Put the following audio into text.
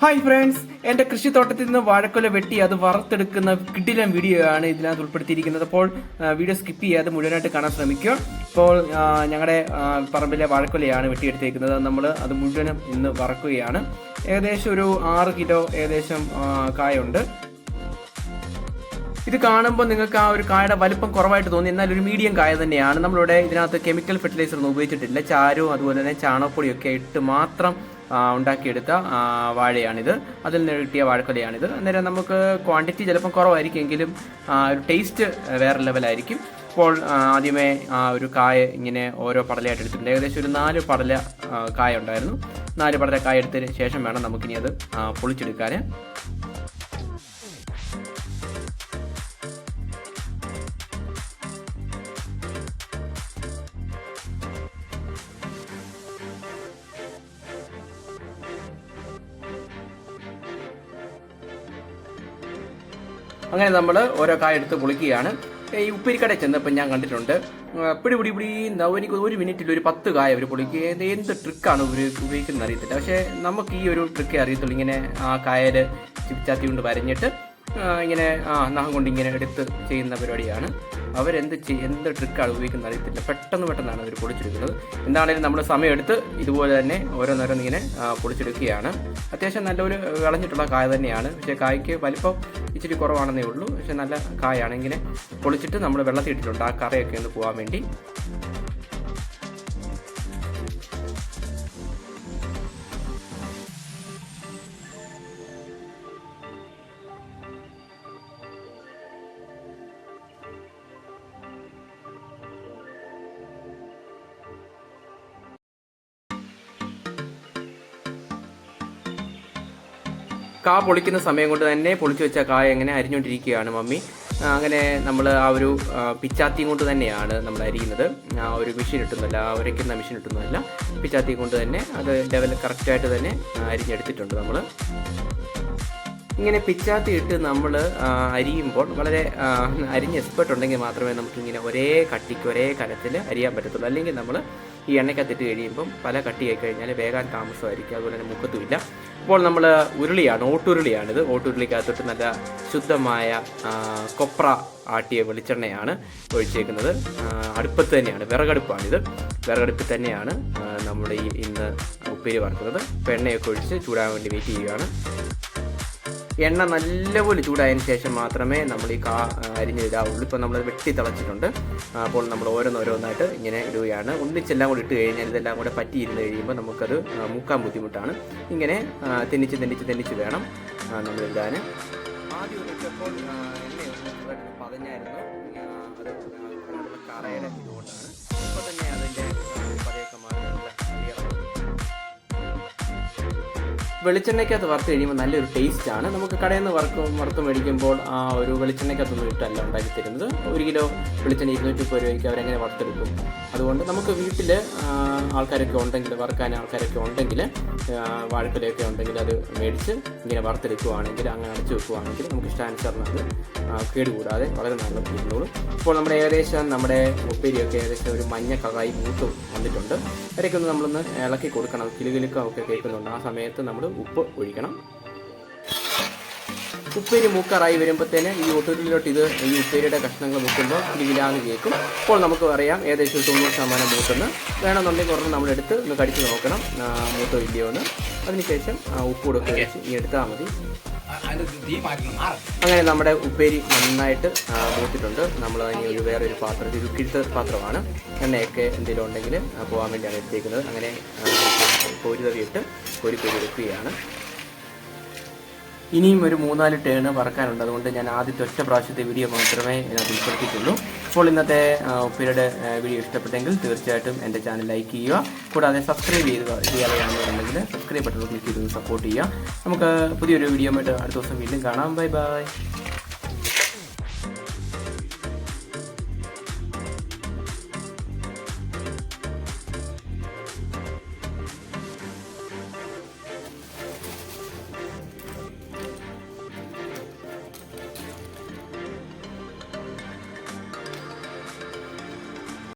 Hi friends എന്റെ കൃഷിത്തോട്ടത്തിൽ നിന്ന് വാഴക്കൊല വെട്ടി അത് വറുത്തെടുക്കുന്ന കിടിലൻ വീഡിയോ ആണ് ഇതിനകത്ത് ഉൾപ്പെടുത്തിയിരിക്കുന്നത്. അപ്പോൾ വീഡിയോ സ്കിപ്പ് ചെയ്യാതെ മുഴുവനായിട്ട് കാണാൻ ശ്രമിക്കുക. ഇപ്പോൾ ഞങ്ങളുടെ പറമ്പിലെ വാഴക്കൊലയാണ് വെട്ടിയെടുത്തേക്കുന്നത്. നമ്മൾ അത് മുഴുവനും ഇന്ന് വറക്കുകയാണ്. ഏകദേശം ഒരു ആറ് കിലോ ഏകദേശം കായുണ്ട് ഇത് കാണുമ്പോൾ നിങ്ങൾക്ക് ആ ഒരു കായയുടെ വലിപ്പം കുറവായിട്ട് തോന്നി. എന്നാൽ ഒരു മീഡിയം കായ തന്നെയാണ്. നമ്മളിവിടെ ഇതിനകത്ത് കെമിക്കൽ ഫെർട്ടിലൈസർ ഒന്നും ഉപയോഗിച്ചിട്ടില്ല. ചാരവും അതുപോലെ തന്നെ ചാണകപ്പൊടിയൊക്കെ ഇട്ട് മാത്രം ഉണ്ടാക്കിയെടുത്ത വാഴയാണിത്. അതിൽ നിന്ന് കിട്ടിയ വാഴക്കൊലയാണിത്. അന്നേരം നമുക്ക് ക്വാണ്ടിറ്റി ചിലപ്പം കുറവായിരിക്കും എങ്കിലും ഒരു ടേസ്റ്റ് വേറെ ലെവലായിരിക്കും ഇപ്പോൾ ആ, ആദ്യമേ ആ, ഒരു കായ ഇങ്ങനെ ഓരോ പടലയായിട്ട് എടുത്തിട്ടുണ്ട്. ഏകദേശം ഒരു നാല് പടല കായ ഉണ്ടായിരുന്നു. നാല് പടല കായ എടുത്തതിന് ശേഷം വേണം നമുക്കിനി അത് പൊളിച്ചെടുക്കാൻ അങ്ങനെ നമ്മൾ ഓരോ കായ എടുത്ത് പൊളിക്കുകയാണ് ഈ ഉപ്പിരിക്കട ചെന്നപ്പോൾ ഞാൻ കണ്ടിട്ടുണ്ട്. പിടി പിടി പിടി എനിക്ക് ഒരു മിനിറ്റിൽ ഒരു പത്ത് കായ അവർ പൊളിക്കുക എന്ത് ട്രിക്കാണ് ഇവർ ഉപയോഗിക്കുന്നത് അറിയത്തില്ല. പക്ഷേ നമുക്ക് ഈ ഒരു ട്രിക്കേ അറിയത്തുള്ളൂ. ഇങ്ങനെ ആ കായൽ ചിപ്പിച്ചാത്തി കൊണ്ട് വരഞ്ഞിട്ട് ഇങ്ങനെ ആ നഹം കൊണ്ട് ഇങ്ങനെ എടുത്ത് ചെയ്യുന്ന പരിപാടിയാണ്. അവരെന്ത് ചെയ് എന്ത് ട്രിക്കാണ് ഉപയോഗിക്കുന്നത് അറിയത്തില്ല. പെട്ടെന്ന് പെട്ടെന്നാണ് അവർ പൊളിച്ചെടുക്കുന്നത് എന്താണെങ്കിലും നമ്മൾ സമയമെടുത്ത് ഇതുപോലെ തന്നെ ഓരോന്നോരോന്ന് ഇങ്ങനെ പൊളിച്ചെടുക്കുകയാണ് അത്യാവശ്യം നല്ലൊരു വിളഞ്ഞിട്ടുള്ള കായ തന്നെയാണ്. പക്ഷേ കായ്ക്ക് വലിപ്പം ഇച്ചിരി കുറവാണെന്നേ ഉള്ളൂ. പക്ഷേ നല്ല കായാണ് ഇങ്ങനെ പൊളിച്ചിട്ട് നമ്മൾ വെള്ളത്തിൽ ഇട്ടിട്ടുണ്ട് ആ കറയൊക്കെ ഒന്ന് പോകാൻ വേണ്ടി. കാ പൊളിക്കുന്ന സമയം കൊണ്ട് തന്നെ പൊളിച്ചു വെച്ച കായ എങ്ങനെ അരിഞ്ഞുകൊണ്ടിരിക്കുകയാണ് മമ്മി? അങ്ങനെ നമ്മൾ ആ ഒരു പിച്ചാത്തി കൊണ്ട് തന്നെയാണ് നമ്മൾ അരിയുന്നത്. ആ ഒരു മെഷീൻ ഇട്ടുന്നല്ല ആ ഉരയ്ക്കുന്ന മെഷീൻ ഇട്ടുന്നതല്ല പിച്ചാത്തി കൊണ്ട് തന്നെ അത് ലെവൽ കറക്റ്റായിട്ട് തന്നെ അരിഞ്ഞെടുത്തിട്ടുണ്ട് നമ്മൾ ഇങ്ങനെ പിച്ചാത്തി ഇട്ട് നമ്മൾ അരിയുമ്പോൾ വളരെ അരിഞ്ഞ് എക്സ്പെർട്ട് ഉണ്ടെങ്കിൽ മാത്രമേ നമുക്കിങ്ങനെ ഒരേ കട്ടിക്ക് ഒരേ കലത്തിൽ അരിയാൻ പറ്റത്തുള്ളൂ. അല്ലെങ്കിൽ നമ്മൾ ഈ എണ്ണയ്ക്കകത്തിട്ട് കഴിയുമ്പം പല കട്ടിയായി കഴിഞ്ഞാൽ വേഗം താമസമായിരിക്കും. അതുപോലെ തന്നെ മുക്കത്തുമില്ല. ഇപ്പോൾ നമ്മൾ ഉരുളിയാണ് ഓട്ടുരുളിയാണിത്. ഓട്ടുരുളിക്കകത്തോട്ട് നല്ല ശുദ്ധമായ കൊപ്ര ആട്ടിയ വെളിച്ചെണ്ണയാണ് ഒഴിച്ചേക്കുന്നത്. അടുപ്പത്ത് തന്നെയാണ് വിറകടുപ്പാണിത്. വിറകടുപ്പിൽ തന്നെയാണ് നമ്മുടെ ഈ ഇന്ന് ഉപ്പേരി വറുക്കുന്നത്. അപ്പോൾ എണ്ണയൊക്കെ ഒഴിച്ച് ചൂടാൻ വേണ്ടി വെയിറ്റ് ചെയ്യുകയാണ്. എണ്ണ നല്ലപോലെ ചൂടായതിനു ശേഷം മാത്രമേ നമ്മൾ ഈ കാ അരിഞ്ഞിടാവുള്ളൂ ഇപ്പോൾ നമ്മൾ വെട്ടി തിളച്ചിട്ടുണ്ട്. അപ്പോൾ നമ്മൾ ഓരോന്നോരോന്നായിട്ട് ഇങ്ങനെ ഇടുകയാണ്. ഒന്നിച്ചെല്ലാം കൂടി ഇട്ട് കഴിഞ്ഞാൽ ഇതെല്ലാം കൂടെ പറ്റിയിരുന്ന് കഴിയുമ്പോൾ നമുക്കത് മുക്കാൻ ബുദ്ധിമുട്ടാണ്. ഇങ്ങനെ തെന്നിച്ച് തെന്നിച്ച് തെന്നിച്ച് വേണം നമ്മൾ ഇടാൻ. ആദ്യം അത് കറയുടെ ഇതുകൊണ്ടാണ്. ഇപ്പോൾ തന്നെ അതിന്റെ വെളിച്ചെണ്ണയ്ക്കകത്ത് വറുത്ത് കഴിയുമ്പോൾ നല്ലൊരു ടേസ്റ്റ് ആണ്. നമുക്ക് കടയിൽ നിന്ന് വറുക്ക് വറുത്ത് മേടിക്കുമ്പോൾ ആ ഒരു വെളിച്ചെണ്ണയ്ക്കകത്തൊന്നും ഇട്ടല്ല ഉണ്ടാക്കി തരുന്നത് ഒരു കിലോ വെളിച്ചെണ്ണ ഇരുന്നൂറ്റി മുപ്പത് രൂപയ്ക്ക് അവരെങ്ങനെ വറുത്തെടുക്കും? അതുകൊണ്ട് നമുക്ക് വീട്ടിൽ ആൾക്കാരൊക്കെ ഉണ്ടെങ്കിൽ വറുക്കാൻ ആൾക്കാരൊക്കെ ഉണ്ടെങ്കിൽ വാഴക്കൊലയൊക്കെ ഉണ്ടെങ്കിൽ അത് മേടിച്ച് ഇങ്ങനെ വറുത്തെടുക്കുകയാണെങ്കിൽ അങ്ങനെ അടച്ചു വെക്കുകയാണെങ്കിൽ നമുക്ക് ആ, കേടുകൂടാതെ വളരെ നല്ല ഇരുന്നോളും ഇപ്പോൾ നമ്മുടെ ഏകദേശം നമ്മുടെ ഉപ്പേരിയൊക്കെ ഏകദേശം ഒരു മഞ്ഞ കളറായി മൂത്ത് വന്നിട്ടുണ്ട്. അവരൊക്കെ ഒന്ന് നമ്മളൊന്ന് ഇളക്കി കൊടുക്കണം. കിലുകിലുക്കം ഒക്കെ കേൾക്കുന്നുണ്ട്. ആ സമയത്ത് നമ്മൾ ഉപ്പ് ഒഴിക്കണം. ഉപ്പേരി മൂക്കാറായി വരുമ്പോഴത്തേന് ഈ ഒട്ടുരിലോട്ട് ഇത് ഈ ഉപ്പേരിയുടെ കഷ്ണങ്ങൾ മുക്കുമ്പോൾ കിലുകിലാന്ന് കേൾക്കും അപ്പോൾ നമുക്ക് പറയാം ഏകദേശം തൊണ്ണൂറ് ശതമാനം മൂത്തെന്ന് വേണമെന്നുണ്ടെങ്കിൽ ഒരെണ്ണം നമ്മളെടുത്ത് ഒന്ന് കടിച്ച് നോക്കണം മൂത്ത ഇല്ലയോ എന്ന് അതിനുശേഷം ഉപ്പ് കൊടുക്കുക എടുത്താൽ മതി. അങ്ങനെ നമ്മുടെ ഉപ്പേരി നന്നായിട്ട് മൂത്തിട്ടുണ്ട്. നമ്മൾ അതിന് ഒരു വേറെ ഒരു പാത്രത്തിൽ ഒരു കിഴുത്ത പാത്രമാണ്. എണ്ണയൊക്കെ എന്തെങ്കിലും ഉണ്ടെങ്കിൽ പോകാൻ വേണ്ടിയാണ് എടുത്തേക്കുന്നത്. അങ്ങനെ കോരിതവിയിട്ട് കോരി കോരി വെക്കുകയാണ് ഇനിയും ഒരു മൂന്നാൽ ടേൺ വറക്കാനുണ്ട്. അതുകൊണ്ട് ഞാൻ ആദ്യത്തെ ഒറ്റ പ്രാവശ്യത്തെ വീഡിയോ മാത്രമേ ഇതിനകത്ത് ഉൾപ്പെടുത്തിയിട്ടുള്ളൂ. അപ്പോൾ ഇന്നത്തെ പീരീഡ് വീഡിയോ ഇഷ്ടപ്പെട്ടെങ്കിൽ തീർച്ചയായിട്ടും എന്റെ ചാനൽ ലൈക്ക് ചെയ്യുക. കൂടാതെ സബ്സ്ക്രൈബ് ചെയ്ത് ചെയ്യാതെയാണെന്നുണ്ടെങ്കിൽ സബ്സ്ക്രൈബ് ബട്ടൺ ക്ലിക്ക് ചെയ്ത് സപ്പോർട്ട് ചെയ്യുക. നമുക്ക് പുതിയൊരു വീഡിയോ ആയിട്ട് അടുത്ത ദിവസം വീണ്ടും കാണാം. Bye bye